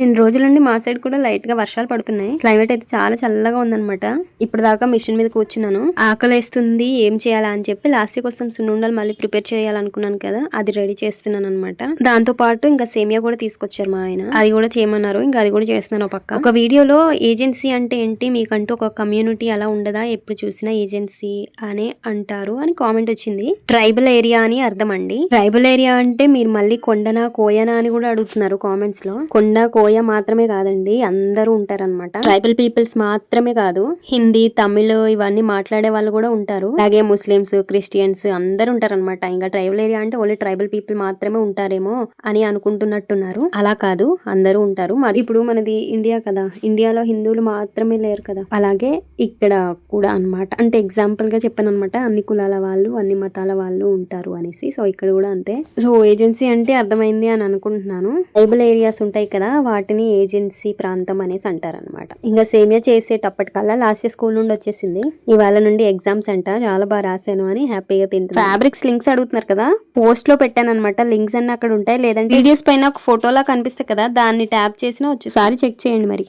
రెండు రోజుల నుండి మా సైడ్ కూడా లైట్గా వర్షాలు పడుతున్నాయి. క్లైమేట్ అయితే చాలా చల్లగా ఉందన్నమాట. ఇప్పుడు దాకా మిషన్ మీద కూర్చున్నాను. ఆకలిస్తుంది ఏం చేయాలా అని చెప్పి లాస్ట్ కోసం సున్నుండలు మళ్ళీ ప్రిపేర్ చేయాలనుకున్నాను కదా అది రెడీ చేస్తున్నాను అనమాట దాంతో పాటు ఇంకా సేమియా కూడా తీసుకొచ్చారు మా ఆయన. అది కూడా చేయమన్నారు ఇంకా అది కూడా చేస్తున్నాను ఒక పక్క. ఒక వీడియోలో ఏజెన్సీ అంటే ఏంటి? మీకంటూ ఒక కమ్యూనిటీ అలా ఉండదా? ఎప్పుడు చూసినా ఏజెన్సీ అని అంటారు అని కామెంట్ వచ్చింది. ట్రైబల్ ఏరియా అని అర్థం అండి. ట్రైబల్ ఏరియా అంటే మీరు మళ్ళీ కొండనా కోయనా అని కూడా అడుగుతున్నారు కామెంట్స్లో కొండ కోయ మాత్రమే కాదండి అందరూ ఉంటారన్నమాట. ట్రైబల్ పీపుల్స్ మాత్రమే కాదు హిందీ తమిళ్ ఇవన్నీ మాట్లాడే వాళ్ళు కూడా ఉంటారు. అలాగే ముస్లిమ్స్ క్రిస్టియన్స్ అందరూ ఉంటారన్నమాట. ఇంకా ట్రైబల్ ఏరియా అంటే ఓన్లీ ట్రైబల్ పీపుల్ మాత్రమే ఉంటారేమో అని అనుకుంటున్నట్టున్నారు. అలా కాదు అందరూ ఉంటారు. మరి ఇప్పుడు మనది ఇండియా కదా ఇండియాలో హిందువులు మాత్రమే లేరు కదా. అలాగే ఇక్కడ కూడా అన్నమాట. అంటే ఎగ్జాంపుల్గా చెప్పాను అనమాట అన్ని కులాల వాళ్ళు అన్ని మతాల వాళ్ళు ఉంటారు అనేసి. సో ఇక్కడ కూడా అంతే. సో ఏజెన్సీ అంటే అర్థమైంది అని అనుకుంటున్నాను. ట్రైబల్ ఏరియాస్ ఉంటాయి కదా వాటిని ఏజెన్సీ ప్రాంతం అనేసి అంటారనమాట ఇంకా సేమియా చేసేటప్పటికల్లా లాస్ట్ స్కూల్ నుండి వచ్చేసింది. ఇవాళ నుండి ఎగ్జామ్స్ అంట. చాలా బాగా రాశాను అని హ్యాపీగా తింటాను ఫ్యాబ్రిక్స్ లింక్స్ అడుగుతున్నారు కదా? పోస్ట్లో పెట్టాను అనమాట లింక్స్ అన్ని అక్కడ ఉంటాయి. లేదంటే వీడియోస్ పైన ఒక ఫోటోలా కనిపిస్తాయి కదా దాన్ని ట్యాప్ చేసినా వచ్చేసారి చెక్ చేయండి మరి.